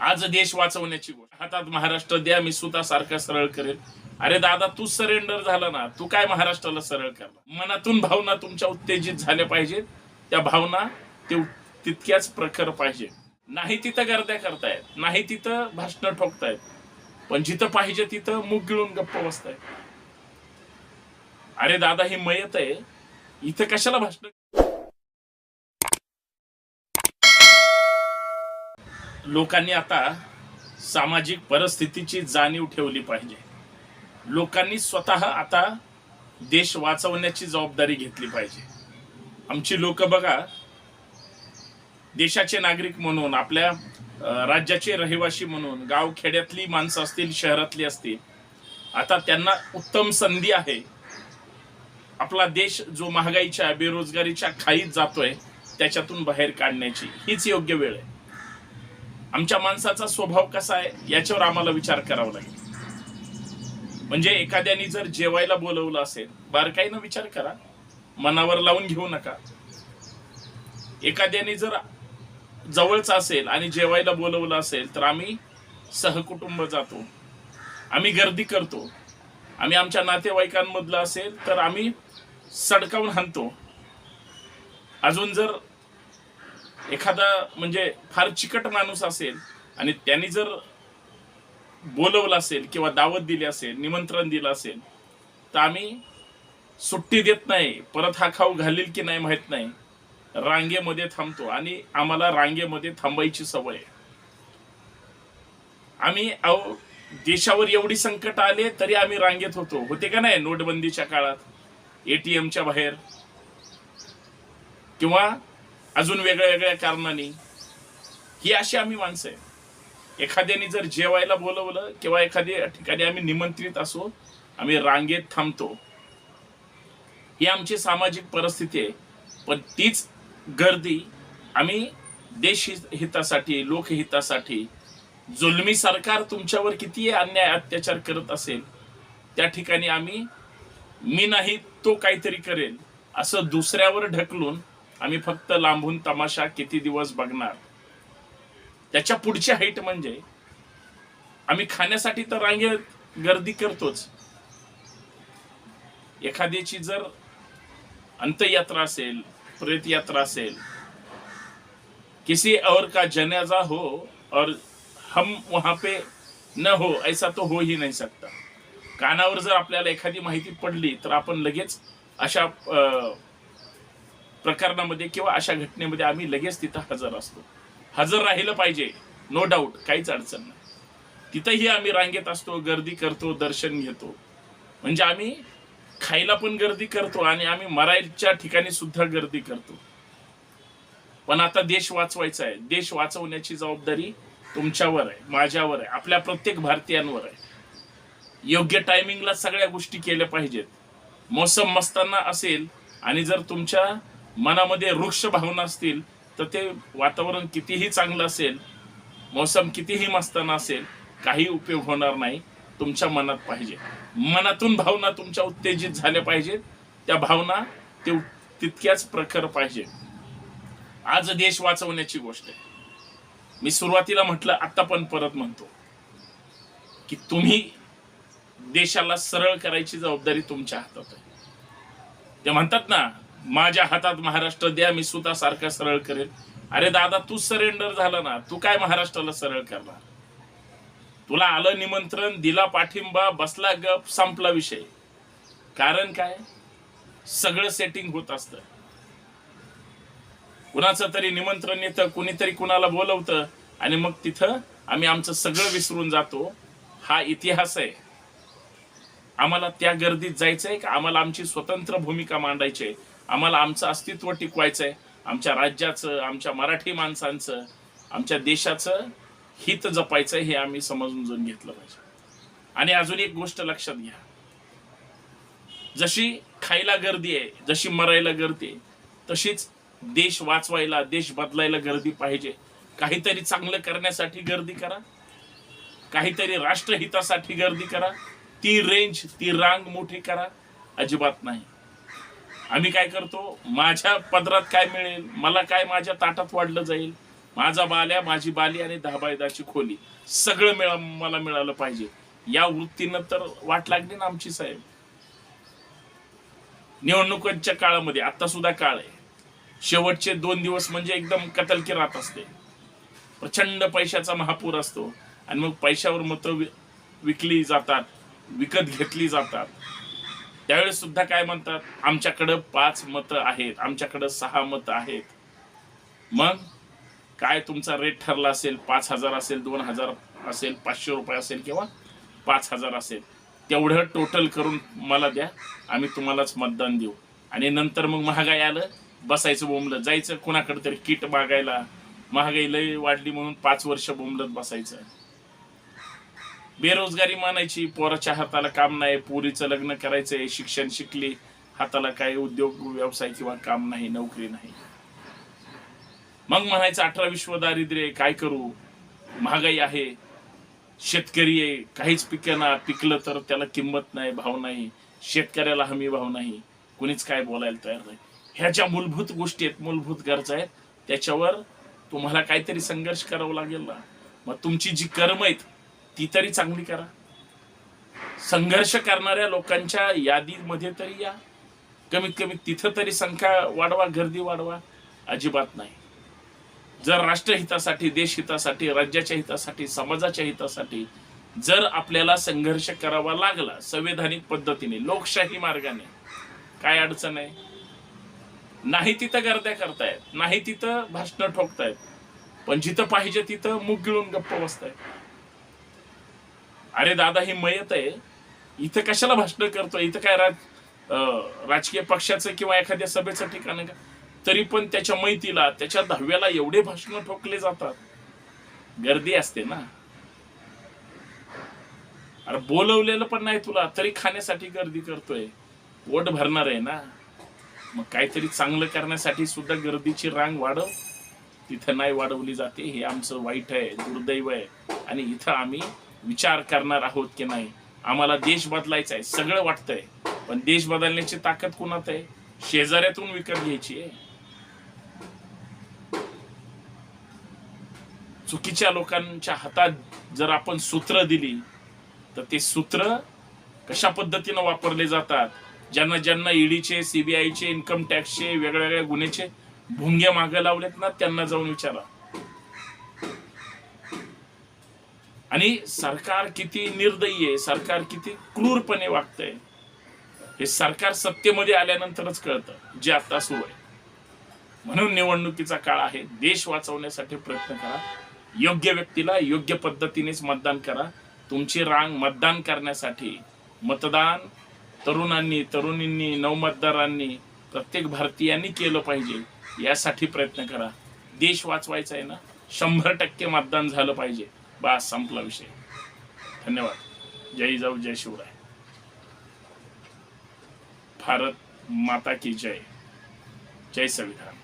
आज देश वाचवण्याची गोष्ट. हातात महाराष्ट्र द्या मी सुद्धा सारखा सरळ करेल अरे दादा तू सरेंडर झाला ना तू काय महाराष्ट्राला सरळ करला मनातून भावना तुमच्या उत्तेजित झाल्या पाहिजेत त्या भावना ते तितक्याच प्रखर पाहिजे. नाही तिथं गर्द्या करतायत नाही तिथं भाषण ठोकतायत. पण जिथं पाहिजे तिथं मुग गिळून गप्प बसतायत. अरे दादा ही मयत आहे. इथं कशाला भाषण लोकांनी आता सामाजिक परिस्थितीची जाणीव ठेवली पाहिजे. लोकांनी स्वतः आता देश वाचवण्याची जबाबदारी घेतली पाहिजे. आमची लोक बघा देशाचे नागरिक म्हणून आपल्या राज्याचे रहिवासी म्हणून गाव खेड्यातली माणसं असतील शहरातली असतील आता त्यांना उत्तम संधी आहे. आपला देश जो महागाईच्या बेरोजगारीच्या खाईत जातोय त्याच्यातून बाहेर काढण्याची हीच योग्य वेळ आहे. आमच्या माणसाचा स्वभाव कसा आहे याच्यावर आम्हाला विचार करावा लागेल. म्हणजे एखाद्याने जर जेवायला बोलवलं असेल बारकाईनं विचार करा मनावर लावून घेऊ नका. एखाद्याने जर जवळचा असेल आणि जेवायला बोलवलं असेल तर आम्ही सहकुटुंब जातो. आम्ही गर्दी करतो. आम्ही आमच्या नातेवाईकांमधलं असेल तर आम्ही सडकावून हाणतो. अजून जर एखादा म्हणजे फार चिकट माणूस असेल आणि त्यांनी जर बोलवलं असेल किंवा दावत दिली असेल निमंत्रण दिलं असेल तर आम्ही सुट्टी देत नाही. परत हा खाऊ घालील की नाही माहीत नाही. रांगेमध्ये थांबतो आणि आम्हाला रांगेमध्ये थांबायची सवय आहे. आम्ही अहो देशावर एवढी संकट आले तरी आम्ही रांगेत होतो. होते का नाही नोटबंदीच्या काळात? एटीएमच्या बाहेर. किंवा अजून वेगळ्या वेगळ्या कारणांनी. ही अशी आम्ही माणसं आहे. एखाद्याने जर जेवायला बोलवलं किंवा एखाद्या ठिकाणी आम्ही निमंत्रित असो आम्ही रांगेत थांबतो. ही आमची सामाजिक परिस्थिती आहे. पण तीच गर्दी आम्ही देश हितासाठी लोकहितासाठी जुलमी सरकार तुमच्यावर किती अन्याय अत्याचार करत असेल त्या ठिकाणी आम्ही मी नाही तो काहीतरी करेल असं दुसऱ्यावर ढकलून आम्ही फक्त लांबून तमाशा किती दिवस बघणार? त्याच्या पुढची हाईट म्हणजे आम्ही खाण्यासाठी तर रांगेत गर्दी करतोच. एखाद्याची जर अंतयात्रा असेल प्रेत यात्रा असेल किसी और का जनाजा हो और हम वहां पे न हो ऐसा तो हो ही नाही सकता. कानावर जर आपल्याला एखादी माहिती पडली तर आपण लगेच अशा अं, प्रकरणामध्ये किंवा अशा घटनेमध्ये आम्ही लगेच तिथं हजर असतो. हजर राहिलं पाहिजे नो डाऊट काहीच अडचण नाही. तिथंही आम्ही रांगेत असतो गर्दी करतो दर्शन घेतो. म्हणजे आम्ही खायला पण गर्दी करतो आणि आम्ही मरायच्या ठिकाणी सुद्धा गर्दी करतो. पण आता देश वाचवायचा आहे. देश वाचवण्याची जबाबदारी तुमच्यावर आहे माझ्यावर आहे आपल्या प्रत्येक भारतीयांवर आहे. योग्य टायमिंगला सगळ्या गोष्टी केल्या पाहिजेत. मौसम मस्ताना असेल आणि जर तुमच्या मनामध्ये वृक्ष भावना असतील तर ते वातावरण कितीही चांगलं असेल मौसम कितीही मस्ताना असेल काही उपयोग होणार नाही. तुमच्या मनात पाहिजे. मनातून भावना तुमच्या उत्तेजित झाल्या पाहिजेत. त्या भावना ते तितक्याच प्रखर पाहिजे आज देश वाचवण्याची गोष्ट आहे. मी सुरुवातीला म्हटलं आता पण परत म्हणतो की तुम्ही देशाला सरळ करायची जबाबदारी तुमच्या हातात आहे. ते म्हणतात ना माझ्या हातात महाराष्ट्र द्या मी सुद्धा सारखा सरळ करेल अरे दादा तू सरेंडर झाला ना तू काय महाराष्ट्राला सरळ करणार? तुला आलं निमंत्रण दिला पाठिंबा बसला गप संपला विषय. कारण काय? सगळं सेटिंग होत असतं. कुणाचं तरी निमंत्रण येतं कुणीतरी कुणाला बोलवतं आणि मग तिथं आम्ही आमचं सगळं विसरून जातो. हा इतिहास आहे. आम्हाला त्या गर्दीत जायचंय का? आम्हाला आमची स्वतंत्र भूमिका मांडायची आहे. आम्हाला आमचं अस्तित्व टिकवायचं आहे आमच्या राज्याचं आमच्या मराठी माणसांचं आमच्या देशाचं हित जपायचं हे आम्ही समजून घेतलं पाहिजे. आणि अजून एक गोष्ट लक्षात घ्या. जशी खायला गर्दी आहे जशी मरायला गर्दी आहे तशीच देश वाचवायला देश बदलायला गर्दी पाहिजे. काहीतरी चांगलं करण्यासाठी गर्दी करा. काहीतरी राष्ट्रहितासाठी गर्दी करा. ती रेंज ती रांग मोठी करा. अजिबात नाही. आम्ही काय करतो? माझ्या पदरात काय मिळेल? मला काय माझ्या ताटात वाढलं जाईल? माझा बाल्या माझी बाली आणि दहा बायदाची खोली. सगळं मिळा मला मिळालं पाहिजे. या वृत्तीनं तर वाट लागली ना आमची साहेब. निवडणुकांच्या काळामध्ये आता सुद्धा काळ आहे. शेवटचे दोन दिवस म्हणजे एकदम कतलकी राहत असते. प्रचंड पैशाचा महापूर असतो. आणि मग पैशावर मतं विकली जातात विकत घेतली जातात. त्यावेळेस सुद्धा काय म्हणतात? आमच्याकडं पाच मतं आहेत. आमच्याकडं सहा मतं आहेत. मग काय तुमचा रेट ठरला असेल? पाच हजार असेल दोन हजार असेल पाचशे रुपये असेल किंवा पाच हजार असेल. तेवढं टोटल करून मला द्या. आम्ही तुम्हालाच मतदान देऊ. आणि नंतर मग महागाई आलं बसायचं बोंबलं जायचं कुणाकडे तरी किट मागायला. महागाई लय वाढली म्हणून पाच वर्ष बोंबलत बसायचं. बेरोजगारी मानायची पोराच्या हाताला काम नाही पोरीचं लग्न करायचंय शिक्षण शिकली हाताला काही उद्योग व्यवसाय किंवा काम नाही नोकरी नाही. मग म्हणायचं अठरा विश्व दारिद्र्य काय करू? महागाई आहे शेतकरी आहे काहीच पिकांना पिकलं तर त्याला किंमत नाही भाव नाही शेतकऱ्याला हमी भाव नाही कुणीच काय बोलायला तयार नाही. ह्या ज्या मूलभूत गोष्टी आहेत मूलभूत गरजा आहेत त्याच्यावर तुम्हाला काहीतरी संघर्ष करावा लागेल ना. मग तुमची जी कर्म आहेत ती तरी चांगली करा. संघर्ष करणाऱ्या लोकांच्या यादीमध्ये तरी या. कमीत कमी तिथं तरी संख्या वाढवा गर्दी वाढवा. अजिबात नाही. जर राष्ट्रहितासाठी देशहितासाठी राज्याच्या हितासाठी समाजाच्या हितासाठी जर आपल्याला संघर्ष करावा लागला संवैधानिक पद्धतीने लोकशाही मार्गाने काय अडचण आहे? नाही तिथं गर्द्या करतायत नाही तिथं भाषणं ठोकतायत. पण जिथं पाहिजे तिथं मुख गिळून गप्प बसतायत. अरे दादा ही मयत आहे. इथं कशाला भाषण करतो इथं काय राज राजकीय पक्षाचं किंवा एखाद्या सभेचं ठिकाण का? तरी पण त्याच्या मैतीला त्याच्या दहाव्याला एवढे भाषण ठोकले जातात. गर्दी असते ना. अरे बोलवलेलं पण नाही तुला तरी खाण्यासाठी गर्दी करतोय. पोट भरणार आहे ना. मग काहीतरी चांगलं करण्यासाठी सुद्धा गर्दीची रांग वाढव. तिथं नाही वाढवली जाते. हे आमचं वाईट आहे दुर्दैव आहे. आणि इथं आम्ही विचार करणार आहोत की नाही? आम्हाला देश बदलायचा आहे सगळं वाटतंय. पण देश बदलण्याची ताकद कुणात आहे? शेजाऱ्यातून विकत घ्यायची आहे. चुकीच्या लोकांच्या हातात जर आपण सूत्र दिली तर ते सूत्र कशा पद्धतीनं वापरले जातात? ज्यांना ज्यांना ईडीचे सीबीआयचे इन्कम टॅक्सचे वेगळ्या वेगळ्या गुन्ह्याचे भुंगे मागे लावलेत ना त्यांना जाऊन विचारा. आणि सरकार किती निर्दयी आहे सरकार किती क्रूरपणे वागतंय हे सरकार सत्तेमध्ये आल्यानंतरच कळतं जे आता सुरू आहे. म्हणून निवडणुकीचा काळ आहे देश वाचवण्यासाठी प्रयत्न करा योग्य व्यक्तीला योग्य पद्धतीनेच मतदान करा तुमची रांग मतदान करण्यासाठी मतदान तरुणांनी तरुणींनी नवमतदारांनी प्रत्येक भारतीयांनी केलं पाहिजे यासाठी प्रयत्न करा. देश वाचवायचा आहे ना शंभर टक्के मतदान झालं पाहिजे. बा संपला विषय. धन्यवाद. जय जाऊ जय शिवराय. भारत माता की जय. जय संविधान.